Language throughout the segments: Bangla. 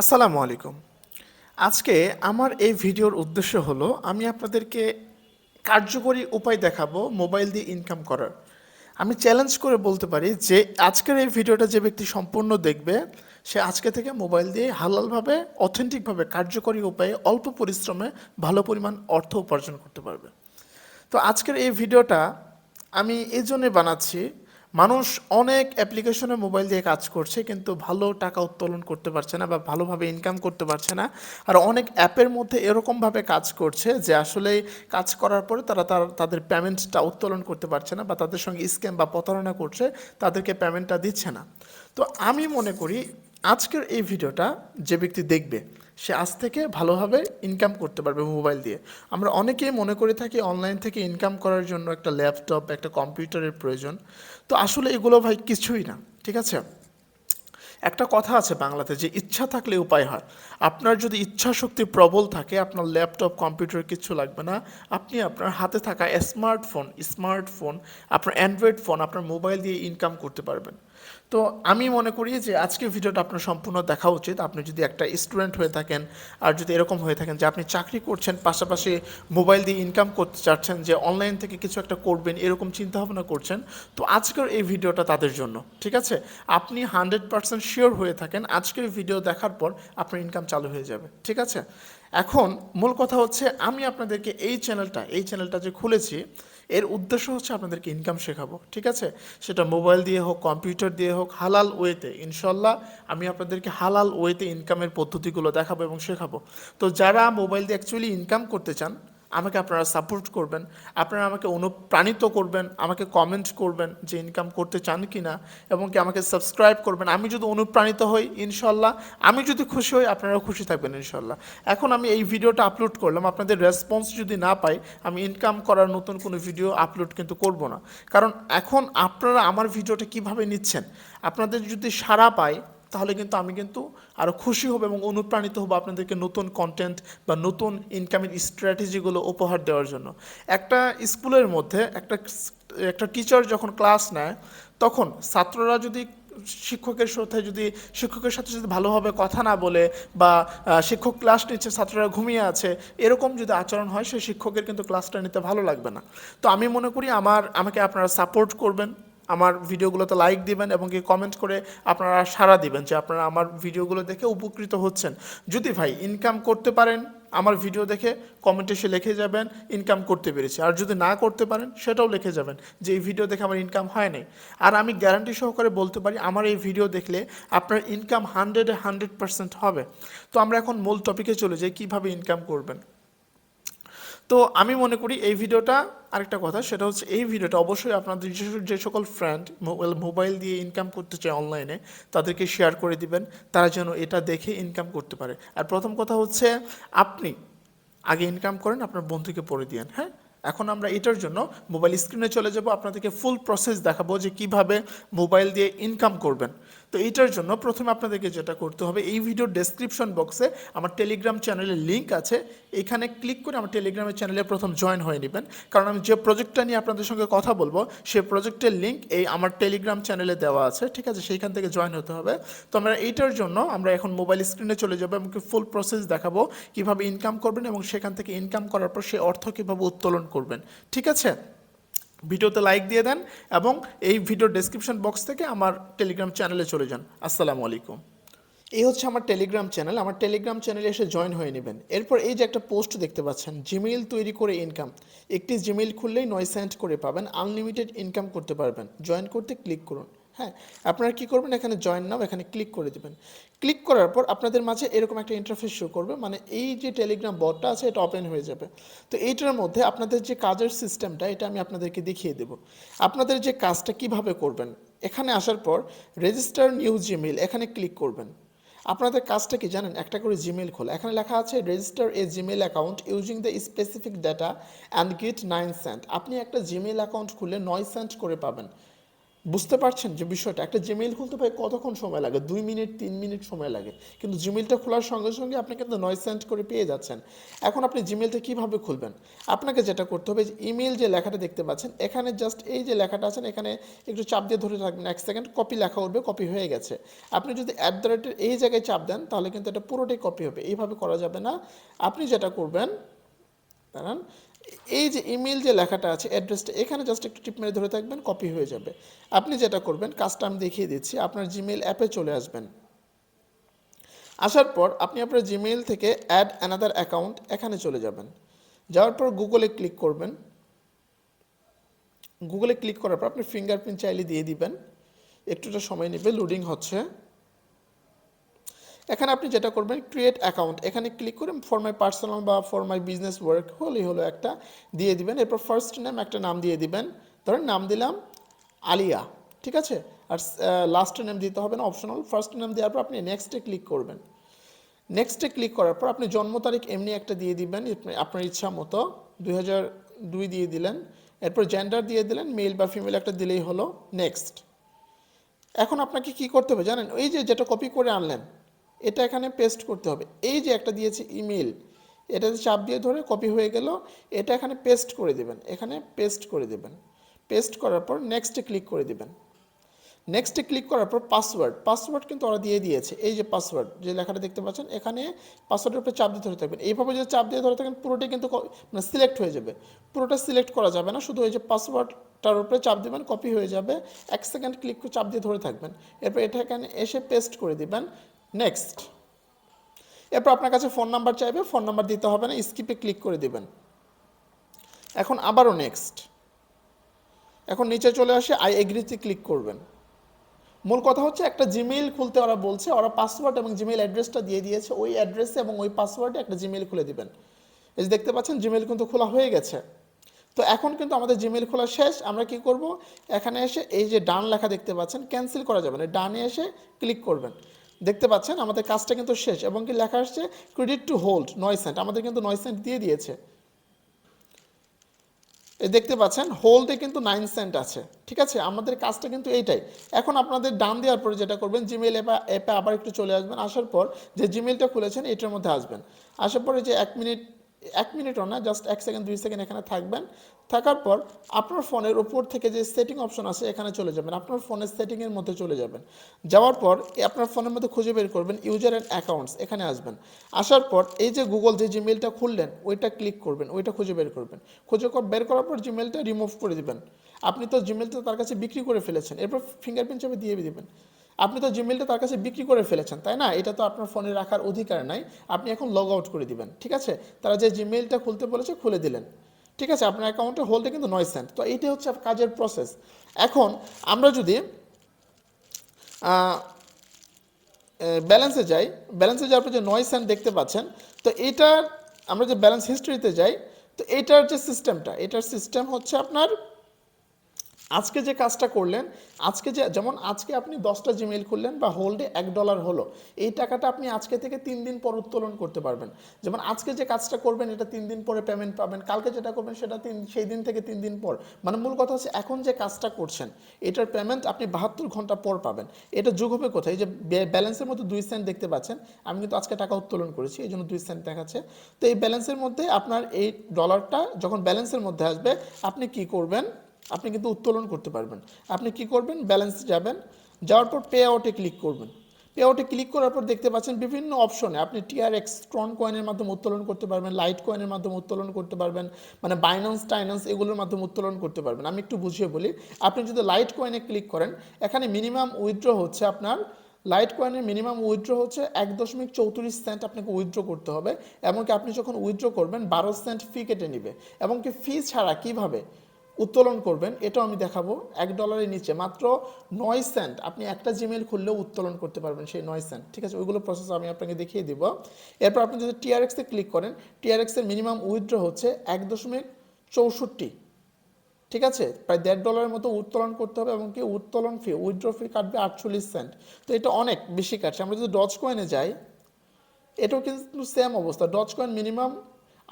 আসসালামু আলাইকুম। আজকে আমার এই ভিডিওর উদ্দেশ্য হলো, আমি আপনাদেরকে কার্যকরী উপায় দেখাবো মোবাইল দিয়ে ইনকাম করার। আমি চ্যালেঞ্জ করে বলতে পারি যে, আজকের এই ভিডিওটা যে ব্যক্তি সম্পূর্ণ দেখবে, সে আজকে থেকে মোবাইল দিয়ে হালালভাবে অথেন্টিকভাবে কার্যকরী উপায়ে অল্প পরিশ্রমে ভালো পরিমাণ অর্থ উপার্জন করতে পারবে। তো আজকের এই ভিডিওটা আমি এই জন্যে বানাচ্ছি মানুষ অনেক অ্যাপ্লিকেশনে মোবাইল দিয়ে কাজ করছে, কিন্তু ভালো টাকা উত্তোলন করতে পারছে না বা ভালোভাবে ইনকাম করতে পারছে না। আর অনেক অ্যাপের মধ্যে এরকমভাবে কাজ করছে যে আসলে কাজ করার পরে তারা তার, তাদের পেমেন্টটা উত্তোলন করতে পারছে না বা তাদের সঙ্গে স্ক্যাম বা প্রতারণা করছে, তাদেরকে পেমেন্টটা দিচ্ছে না। তো আমি মনে করি আজকের এই ভিডিওটা যে ব্যক্তি দেখবে সে আজ থেকে ভালোভাবে ইনকাম করতে পারবে মোবাইল দিয়ে। আমরা অনেকেই মনে করে থাকি অনলাইন থেকে ইনকাম করার জন্য একটা ল্যাপটপ একটা কম্পিউটারের প্রয়োজন। তো আসলে এগুলো ভাই কিছুই না, ঠিক আছে? একটা কথা আছে বাংলাতে যে ইচ্ছা থাকলে উপায় হয়। আপনার যদি ইচ্ছা শক্তি প্রবল থাকে, আপনার ল্যাপটপ, কম্পিউটার কিছু লাগবে না, আপনি আপনার হাতে থাকা স্মার্টফোন স্মার্টফোন আপনার অ্যান্ড্রয়েড ফোন আপনার মোবাইল দিয়ে ইনকাম করতে পারবেন। তো আমি মনে করি যে আজকে ভিডিওটা আপনার সম্পূর্ণ দেখা উচিত। আপনি যদি একটা স্টুডেন্ট হয়ে থাকেন আর যদি এরকম হয়ে থাকেন যে আপনি চাকরি করছেন, পাশাপাশি মোবাইল দিয়ে ইনকাম করতে চাচ্ছেন, যে অনলাইন থেকে কিছু একটা করবেন, এরকম চিন্তা ভাবনা করছেন, তো আজকের এই ভিডিওটা তাদের জন্য, ঠিক আছে? আপনি হান্ড্রেড পার্সেন্ট শিওর হয়ে থাকেন আজকের ভিডিও দেখার পর আপনার ইনকাম চালু হয়ে যাবে, ঠিক আছে? এখন মূল কথা হচ্ছে আমি আপনাদেরকে এই চ্যানেলটা এই চ্যানেলটা যে খুলেছি, এর উদ্দেশ্য হচ্ছে আপনাদেরকে ইনকাম শেখাবো, ঠিক আছে? সেটা মোবাইল দিয়ে হোক কম্পিউটার দিয়ে হোক, হালাল ওয়েতে ইনশাল্লাহ আমি আপনাদেরকে হালাল ওয়েতে ইনকামের পদ্ধতিগুলো দেখাবো এবং শেখাবো। তো যারা মোবাইল দিয়ে অ্যাকচুয়ালি ইনকাম করতে চান আমাকে আপনারা সাপোর্ট করবেন, আপনারা আমাকে অনুপ্রাণিত করবেন, আমাকে কমেন্ট করবেন যে ইনকাম করতে চান কি না এবং কি আমাকে সাবস্ক্রাইব করবেন। আমি যদি অনুপ্রাণিত হই, ইনশাল্লাহ। আমি যদি খুশি হই, আপনারাও খুশি থাকবেন, ইনশাল্লাহ। এখন আমি এই ভিডিওটা আপলোড করলাম। আপনাদের রেসপন্স যদি না পাই, আমি ইনকাম করার নতুন কোনো ভিডিও আপলোড কিন্তু করব না। কারণ এখন আপনারা আমার ভিডিওটা কীভাবে নিচ্ছেন? আপনাদের যদি সাড়া পায় তাহলে কিন্তু আমি কিন্তু আরও খুশি হব এবং অনুপ্রাণিত হব আপনাদেরকে নতুন কন্টেন্ট বা নতুন ইনকামের স্ট্র্যাটেজিগুলো উপহার দেওয়ার জন্য। একটা স্কুলের মধ্যে একটা একটা টিচার যখন ক্লাস নেয়, তখন ছাত্ররা যদি শিক্ষকের সাথে যদি, শিক্ষকের সাথে যদি ভালোভাবে কথা না বলে বা শিক্ষক ক্লাস নিচ্ছে, ছাত্ররা ঘুমিয়ে আছে, এরকম যদি আচরণ হয়, সেই শিক্ষকের কিন্তু ক্লাসটা নিতে ভালো লাগবে না। তো আমি মনে করি আমার, আমাকে আপনারা সাপোর্ট করবেন। আমার ভিডিওগুলোতে লাইক দিবেন এবং কি কমেন্ট করে আপনারা সাড়া দিবেন যে আপনারা আমার ভিডিওগুলো দেখে উপকৃত হচ্ছেন। যদি ভাই ইনকাম করতে পারেন, আমার ভিডিও দেখে কমেন্টে এসে লিখে যাবেন ইনকাম করতে পেরেছি। আর যদি না করতে পারেন, সেটাও লিখে যাবেন যে এই ভিডিও দেখে আমার ইনকাম হয় নাই। আর আমি গ্যারান্টি সহকারে বলতে পারি, আমার এই ভিডিও দেখলে আপনার ইনকাম হান্ড্রেডে হান্ড্রেড পার্সেন্ট হবে। তো আমরা এখন মূল টপিকে চলে যাই, কীভাবে ইনকাম করবেন? তো আমি মনে করি এই ভিডিওটা আরেকটা কথা, সেটা হচ্ছে এই ভিডিওটা অবশ্যই আপনাদের যে সকল ফ্রেন্ড মোবাইল মোবাইল দিয়ে ইনকাম করতে চায় অনলাইনে তাদেরকে শেয়ার করে দিবেন, তারা যেন এটা দেখে ইনকাম করতে পারে। আর প্রথম কথা হচ্ছে আপনি আগে ইনকাম করেন, আপনার বন্ধুকে পড়ে দিয়েন হ্যাঁ? এখন আমরা এটার জন্য মোবাইল স্ক্রিনে চলে যাব, আপনাদেরকে ফুল প্রসেস দেখাবো যে কীভাবে মোবাইল দিয়ে ইনকাম করবেন। তো এইটার জন্য প্রথমে আপনাদেরকে যেটা করতে হবে, এই ভিডিওর ডেসক্রিপশন বক্সে আমার টেলিগ্রাম চ্যানেলের লিঙ্ক আছে। এখানে ক্লিক করে আমার টেলিগ্রামের চ্যানেলে প্রথম জয়েন হয়ে নেবেন। কারণ আমি যে প্রজেক্টটা নিয়ে আপনাদের সঙ্গে কথা বলব সেই প্রজেক্টের লিঙ্ক এই আমার টেলিগ্রাম চ্যানেলে দেওয়া আছে। ঠিক আছে, সেইখান থেকে জয়েন হতে হবে। তো আমরা এইটার জন্য আমরা এখন মোবাইল স্ক্রিনে চলে যাব এবং ফুল প্রসেস দেখাবো কীভাবে ইনকাম করবেন এবং সেখান থেকে ইনকাম করার পর সেই অর্থ কীভাবে উত্তোলন করবেন। ঠিক আছে? ভিডিওতে লাইক দিয়ে দেন এবং এই ভিডিও ডেসক্রিপশন বক্স থেকে আমার টেলিগ্রাম চ্যানেলে চলে যান। আসসালামু আলাইকুম। এই হচ্ছে আমার টেলিগ্রাম চ্যানেল আমার টেলিগ্রাম চ্যানেলে এসে জয়েন হয়ে নেবেন। এরপর এই যে একটা পোস্ট দেখতে পাচ্ছেন জিমেইল তৈরি করে ইনকাম একটি জিমেইল খুললেই নয় সেন্ট করে পাবেন আনলিমিটেড ইনকাম করতে পারবেন। জয়েন করতে ক্লিক করুন। হ্যাঁ আপনারা কী করবেন? এখানে জয়েন নাও, এখানে ক্লিক করে দেবেন। ক্লিক করার পর আপনাদের মাঝে এরকম একটা ইন্টারফেস শো করবে মানে এই যে টেলিগ্রাম বটটা আছে, এটা ওপেন হয়ে যাবে। তো এইটার মধ্যে আপনাদের যে কাজের সিস্টেমটা এটা আমি আপনাদেরকে দেখিয়ে দেবো। আপনাদের যে কাজটা কীভাবে করবেন? এখানে আসার পর রেজিস্টার নিউ জিমেইল এখানে ক্লিক করবেন। আপনাদের কাজটা কি জানেন? একটা করে জিমেল খোলা। এখানে লেখা আছে register a Gmail account using the specific data and get nine cent আপনি একটা জিমেল অ্যাকাউন্ট খুলে নয় সেন্ট করে পাবেন। বুঝতে পারছেন যে বিষয়টা? একটা জিমেইল খুলতে ভাই কতক্ষণ সময় লাগে? দুই মিনিট, তিন মিনিট সময় লাগে। কিন্তু জিমেইলটা খোলার সঙ্গে সঙ্গে আপনি কিন্তু নয় সেন্ড করে পেয়ে যাচ্ছেন। এখন আপনি জিমেইলটা কীভাবে খুলবেন? আপনাকে যেটা করতে হবে ইমেল যে লেখাটা দেখতে পাচ্ছেন, এখানে জাস্ট এই যে লেখাটা আছেন, এখানে একটু চাপ দিয়ে ধরে রাখবেন। এক সেকেন্ড কপি লেখা উঠবে কপি হয়ে গেছে। আপনি যদি অ্যাট দ্য রেটের এই জায়গায় চাপ দেন, তাহলে কিন্তু এটা পুরোটাই কপি হবে। এইভাবে করা যাবে না। আপনি যেটা করবেন, দাঁড়ান এই যে ইমেল যে লেখাটা আছে অ্যাড্রেসটা এখানে জাস্ট একটু টিপ মেরে ধরে থাকবেন কপি হয়ে যাবে। আপনি যেটা করবেন, কাজটা আমি দেখিয়ে দিচ্ছি, আপনার জিমেল অ্যাপে চলে আসবেন। আসার পর আপনি আপনার জিমেইল থেকে অ্যাড অ্যানাদার অ্যাকাউন্ট এখানে চলে যাবেন। যাওয়ার পর গুগলে ক্লিক করবেন। গুগলে ক্লিক করার পর আপনি ফিঙ্গারপ্রিন্ট চাইলে দিয়ে দিবেন। একটুটা সময় নেবে লোডিং হচ্ছে। এখানে আপনি যেটা করবেন ক্রিয়েট অ্যাকাউন্ট এখানে ক্লিক করে ফর মাই পার্সোনাল বা ফর মাই বিজনেস ওয়ার্ক হলেই হলো একটা দিয়ে দিবেন। এরপর ফার্স্ট নেম একটা নাম দিয়ে দিবেন। ধরেন নাম দিলাম আলিয়া, ঠিক আছে? আর লাস্ট নেম দিতে হবে না অপশনাল ফার্স্ট নেম দেওয়ার পর আপনি নেক্সটে ক্লিক করবেন। নেক্সটে ক্লিক করার পর আপনি জন্ম তারিখ এমনি একটা দিয়ে দিবেন আপনার ইচ্ছা মতো। দুই হাজার দুই দিয়ে দিলেন। এরপর জেন্ডার দিয়ে দিলেন মেল বা ফিমেল একটা দিলেই হলো নেক্সট এখন আপনাকে কি করতে হবে জানেন? এই যে যেটা কপি করে আনলেন এটা এখানে পেস্ট করতে হবে। এই যে একটা দিয়েছে ইমেল এটাতে চাপ দিয়ে ধরে কপি হয়ে গেল, এটা এখানে পেস্ট করে দেবেন। এখানে পেস্ট করে দেবেন। পেস্ট করার পর নেক্সটে ক্লিক করে দেবেন। নেক্সটে ক্লিক করার পর পাসওয়ার্ড পাসওয়ার্ড কিন্তু ওরা দিয়ে দিয়েছে। এই যে পাসওয়ার্ড যে লেখাটা দেখতে পাচ্ছেন, এখানে পাসওয়ার্ডের উপরে চাপ দিয়ে ধরে থাকবেন। এইভাবে যদি চাপ দিয়ে ধরে থাকেন পুরোটাই কিন্তু মানে সিলেক্ট হয়ে যাবে। পুরোটা সিলেক্ট করা যাবে না, শুধু ওই যে পাসওয়ার্ডটার উপরে চাপ দিবেন কপি হয়ে যাবে। এক সেকেন্ড ক্লিক করে চাপ দিয়ে ধরে থাকবেন। এরপর এটা এখানে এসে পেস্ট করে দিবেন। নেক্সট এরপর আপনার কাছে ফোন নাম্বার চাইবে ফোন নাম্বার দিতে হবে না স্কিপে ক্লিক করে দিবেন। এখন আবারও নেক্সট এখন নিচে চলে আসে আই এগ্রিতে ক্লিক করবেন। মূল কথা হচ্ছে একটা জিমেইল খুলতে ওরা বলছে, ওরা পাসওয়ার্ড এবং জিমেইল অ্যাড্রেসটা দিয়ে দিয়েছে, ওই অ্যাড্রেসে এবং ওই পাসওয়ার্ডে একটা জিমেইল খুলে দিবেন। এই যে দেখতে পাচ্ছেন জিমেইল কিন্তু খোলা হয়ে গেছে। তো এখন কিন্তু আমাদের জিমেইল খোলা শেষ, আমরা কি করব? এখানে এসে এই যে ডান লেখা দেখতে পাচ্ছেন ক্যান্সেল করা যাবে না, ডানে এসে ক্লিক করবেন। দেখতে পাচ্ছেন, আমাদের কাজটা কিন্তু শেষ এবং কি লেখা আসছে ক্রেডিট টু হোল্ড নয় সেন্ট আমাদের কিন্তু নয় সেন্ট দিয়ে দিয়েছে। দেখতে পাচ্ছেন হোল্ডে কিন্তু নাইন সেন্ট আছে, ঠিক আছে? আমাদের কাজটা কিন্তু এইটাই। এখন আপনাদের ডান দেওয়ার পরে যেটা করবেন জিমেল অ্যাপে অ্যাপে আবার একটু চলে আসবেন, আসার পর যে জিমেলটা খুলেছেন, এটার মধ্যে আসবেন। আসার পরে যে এক মিনিট এক মিনিটও না জাস্ট এক সেকেন্ড দুই সেকেন্ড এখানে থাকবেন। থাকার পর আপনার ফোনের ওপর থেকে যে সেটিং অপশন আছে, এখানে চলে যাবেন। আপনার ফোনের সেটিংয়ের মধ্যে চলে যাবেন। যাওয়ার পর আপনার ফোনের মধ্যে খুঁজে বের করবেন ইউজার অ্যান্ড অ্যাকাউন্টস এখানে আসবেন। আসার পর এই যে গুগল যে জিমেলটা খুললেন, ওইটা ক্লিক করবেন, ওইটা খুঁজে বের করবেন। খুঁজে বের করার পর জিমেলটা রিমুভ করে দিবেন। আপনি তো জিমেলটা তার কাছে বিক্রি করে ফেলেছেন, এরপর ফিঙ্গারপ্রিন্ট চাপে দিয়ে দিবেন। আপনি তো জিমেলটা তার কাছে বিক্রি করে ফেলেছেন, তাই না? এটা তো আপনার ফোনে রাখার অধিকার নাই। আপনি এখন লগ আউট করে দিবেন, ঠিক আছে? তারা যে জিমেলটা খুলতে বলেছে খুলে দিলেন, ঠিক আছে? আপনার অ্যাকাউন্টে হোল্ডে কিন্তু নয় সেন্ট তো এইটাই হচ্ছে কাজের প্রসেস এখন আমরা যদি ব্যালেন্সে যাই ব্যালেন্সে যাওয়ার পর যে নয় সেন্ট দেখতে পাচ্ছেন, তো এইটার আমরা যে ব্যালেন্স হিস্ট্রিতে যাই, তো এটার যে সিস্টেমটা এটার সিস্টেম হচ্ছে আপনার আজকে যে কাজটা করলেন, আজকে যে, যেমন আজকে আপনি দশটা জিমেইল খুললেন বা হোল্ডে এক ডলার হলো, এই টাকাটা আপনি আজকে থেকে তিন দিন পর উত্তোলন করতে পারবেন। যেমন আজকে যে কাজটা করবেন, এটা তিন দিন পরে পেমেন্ট পাবেন, কালকে যেটা করবেন, সেটা তিন, সেই দিন থেকে তিন দিন পর। মানে মূল কথা হচ্ছে এখন যে কাজটা করছেন, এটার পেমেন্ট আপনি বাহাত্তর ঘণ্টা পর পাবেন। এটা যোগ হবে কোথায়? এই যে ব্যালেন্সের মধ্যে দুই সেন্ট দেখতে পাচ্ছেন, আমি কিন্তু আজকে টাকা উত্তোলন করেছি, এই জন্য দুই সেন্ট দেখাচ্ছে। তো এই ব্যালেন্সের মধ্যে আপনার এই ডলারটা যখন ব্যালেন্সের মধ্যে আসবে, আপনি কি করবেন? আপনি কিন্তু উত্তোলন করতে পারবেন। আপনি কি করবেন? ব্যালেন্স যাবেন। যাওয়ার পর পে আউটে ক্লিক করবেন। পে আউটে ক্লিক করার পর দেখতে পাচ্ছেন বিভিন্ন অপশনে আপনি টিআরএক্স ট্রন কয়েনের মাধ্যমে উত্তোলন করতে পারবেন লাইট কয়েনের মাধ্যমে উত্তোলন করতে পারবেন মানে বাইন্যান্স টাইন্যান্স এগুলোর মাধ্যমে উত্তোলন করতে পারবেন। আমি একটু বুঝিয়ে বলি, আপনি যদি লাইট কয়েনে ক্লিক করেন, এখানে মিনিমাম উইথড্র হচ্ছে আপনার লাইট কয়েনের মিনিমাম উইথড্র হচ্ছে এক দশমিক চৌত্রিশ সেন্ট আপনাকে উইথড্র করতে হবে। এমনকি আপনি যখন উইথড্র করবেন, বারো সেন্ট ফি কেটে নেবে। এমনকি ফি ছাড়া কীভাবে? উত্তোলন করবেন, এটাও আমি দেখাবো। এক ডলারের নিচে, মাত্র নয় সেন্ট আপনি একটা জিমেল খুললেও উত্তোলন করতে পারবেন সেই নয় সেন্ট ঠিক আছে? ওইগুলো প্রসেস আমি আপনাকে দেখিয়ে দিব। এরপর আপনি যদি টিআরএক্সে ক্লিক করেন টিআরএক্সের মিনিমাম উইথড্র হচ্ছে এক দশমিক চৌষট্টি। ঠিক আছে? প্রায় দেড় ডলারের মতো উত্তোলন করতে হবে এবং কি উত্তোলন ফি উইথড্র ফি কাটবে আটচল্লিশ সেন্ট তো এটা অনেক বেশি কাটছে। আমরা যদি ডজ কয়েনে যাই, এটাও কিন্তু সেম অবস্থা। ডজ কয়েন মিনিমাম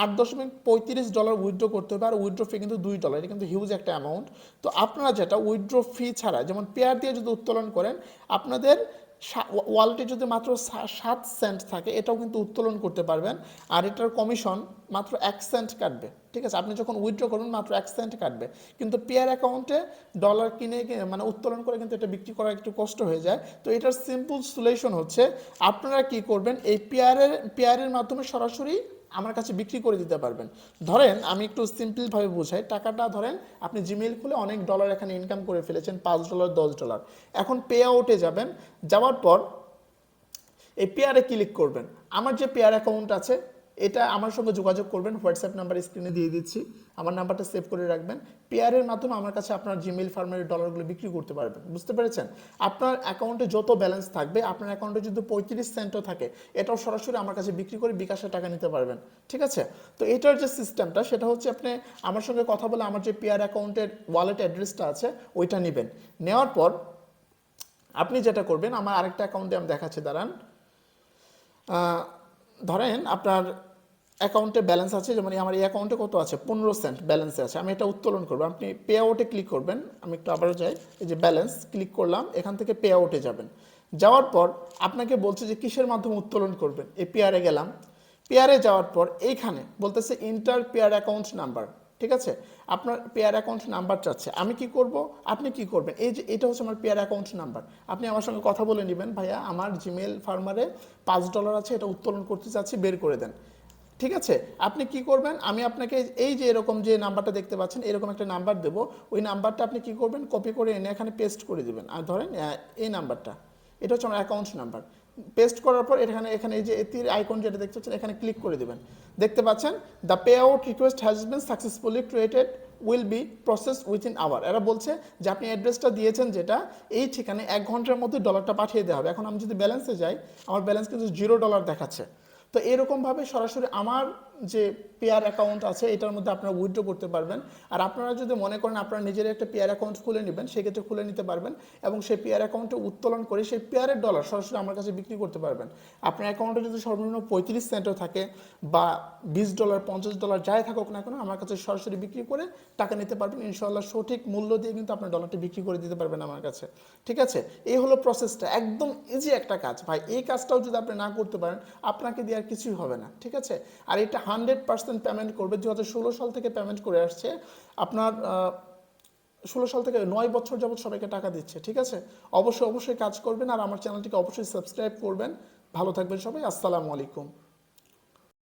আট দশমিক পঁয়ত্রিশ ডলার উইথড্র করতে হবে, আর উইথড্র ফি কিন্তু দুই ডলার এটা কিন্তু হিউজ একটা অ্যামাউন্ট তো আপনারা যেটা উইথড্র ফি ছাড়া, যেমন পেয়ার দিয়ে যদি উত্তোলন করেন, আপনাদের ওয়ালেটে যদি মাত্র সাত সেন্ট থাকে, এটাও কিন্তু উত্তোলন করতে পারবেন, আর এটার কমিশন মাত্র এক সেন্ট কাটবে। ঠিক আছে? আপনি যখন উইথড্র করবেন, মাত্র এক সেন্ট কাটবে। কিন্তু পেয়ার অ্যাকাউন্টে ডলার কিনে মানে উত্তোলন করে কিন্তু এটা বিক্রি করা একটু কষ্ট হয়ে যায়। তো এটার সিম্পল সলিউশন হচ্ছে, আপনারা কি করবেন, এই পেয়ারের পেয়ারের মাধ্যমে সরাসরি আমার কাছে বিক্রি করে দিতে পারবেন। ধরেন আমি একটু সিম্পলভাবে বোঝাই, টাকাটা ধরেন আপনি জিমেইল খুলে অনেক ডলার এখানে ইনকাম করে ফেলেছেন, পাঁচ ডলার দশ ডলার এখন পে আউটে যাবেন, যাওয়ার পর এই পেয়ারে ক্লিক করবেন। আমার যে পেয়ার অ্যাকাউন্ট আছে এটা আমার সঙ্গে যোগাযোগ করবেন হোয়াটসঅ্যাপ নাম্বার স্ক্রিনে দিয়ে দিচ্ছি। আমার নাম্বারটা সেভ করে রাখবেন। পেয়ারের মাধ্যমে আমার কাছে আপনার জিমেইল ফার্মের ডলারগুলো বিক্রি করতে পারবেন। বুঝতে পেরেছেন? আপনার অ্যাকাউন্টে যত ব্যালেন্স থাকবে, আপনার অ্যাকাউন্টে যদি পঁয়ত্রিশ সেন্টও থাকে, এটাও সরাসরি আমার কাছে বিক্রি করে বিকাশে টাকা নিতে পারবেন। ঠিক আছে? তো এটার যে সিস্টেমটা সেটা হচ্ছে আপনি আমার সঙ্গে কথা বলে আমার যে পেয়ার অ্যাকাউন্টের ওয়ালেট অ্যাড্রেসটা আছে, ওইটা নেবেন। নেওয়ার পর আপনি যেটা করবেন, আমার আরেকটা অ্যাকাউন্টে আমি দেখাচ্ছি, দাঁড়ান। ধরেন আপনার অ্যাকাউন্টে ব্যালেন্স আছে, যেমন আমার এই অ্যাকাউন্টে কত আছে? পনেরো সেন্ট ব্যালেন্সে আছে। আমি এটা উত্তোলন করব। আপনি পে আউটে ক্লিক করবেন। আমি একটু আবারও যাই। এই যে ব্যালেন্স, ক্লিক করলাম। এখান থেকে পে আউটে যাবেন। যাওয়ার পর আপনাকে বলছে যে কিসের মাধ্যমে উত্তোলন করবেন? এই পেয়ারে গেলাম। পেয়ারে যাওয়ার পর এইখানে বলতেছে ইন্টার পেয়ার অ্যাকাউন্ট নাম্বার। ঠিক আছে? আপনার পেয়ার অ্যাকাউন্ট নাম্বার চাচ্ছে। আমি কি করব? আপনি কি করবেন? এই যে, এটা হচ্ছে আমার পেয়ার অ্যাকাউন্ট নাম্বার। আপনি আমার সঙ্গে কথা বলে নেবেন। ভাইয়া, আমার জিমেল ফার্মারে পাঁচ ডলার আছে। এটা উত্তোলন করতে চাচ্ছি। বের করে দেন। ঠিক আছে? আপনি কি করবেন? আমি আপনাকে এই যে এরকম যে নাম্বারটা দেখতে পাচ্ছেন, এরকম একটা নাম্বার দেবো। ওই নাম্বারটা আপনি কি করবেন? কপি করে এনে এখানে পেস্ট করে দিবেন। আর ধরেন এই নাম্বারটা। এটা হচ্ছে আমার অ্যাকাউন্ট নাম্বার পেস্ট করার পর এখানে এখানে এই যে তীর আইকন যেটা দেখতে পাচ্ছেন, এখানে ক্লিক করে দেবেন। দেখতে পাচ্ছেন? The pay out request has been successfully created will be process within hour এরা বলছে যে আপনি অ্যাড্রেসটা দিয়েছেন যেটা, এই ঠিকানে এক ঘণ্টার মধ্যে ডলারটা পাঠিয়ে দেওয়া হবে। এখন আমি যদি ব্যালেন্সে যাই, আমার ব্যালেন্স কিন্তু জিরো ডলার দেখাচ্ছে। তো এরকমভাবে সরাসরি আমার যে পেয়ার অ্যাকাউন্ট আছে, এটার মধ্যে আপনারা উইথড্র করতে পারবেন। আর আপনারা যদি মনে করেন আপনারা নিজের একটা পেয়ার অ্যাকাউন্ট খুলে নেবেন, সেক্ষেত্রে খুলে নিতে পারবেন এবং সেই পেয়ার অ্যাকাউন্টে উত্তোলন করে সেই পেয়ারের ডলার সরাসরি আমার কাছে বিক্রি করতে পারবেন। আপনার অ্যাকাউন্টে যদি সর্বনিম্ন পঁয়ত্রিশ সেন্টও থাকে বা বিশ ডলার পঞ্চাশ ডলার যাই থাকুক না কেন, আমার কাছে সরাসরি বিক্রি করে টাকা নিতে পারবেন। ইনশাল্লাহ সঠিক মূল্য দিয়ে কিন্তু আপনার ডলারটি বিক্রি করে দিতে পারবেন আমার কাছে। ঠিক আছে? এই হলো প্রসেসটা একদম ইজি একটা কাজ। ভাই, এই কাজটাও যদি আপনি না করতে পারেন, আপনাকে দিয়ে আর কিছুই হবে না। ঠিক আছে? আর এটা হান্ড্রেড পার্সেন্ট পেমেন্ট করবে। দু হাজার ষোলো সাল থেকে পেমেন্ট করে আসছে। আপনার ষোলো সাল থেকে নয় বছর যাবৎ সবাইকে টাকা দিচ্ছে, ঠিক আছে? অবশ্যই অবশ্যই কাজ করবেন আর আমার চ্যানেলটিকে অবশ্যই সাবস্ক্রাইব করবেন। ভালো থাকবেন সবাই, আসসালামু আলাইকুম।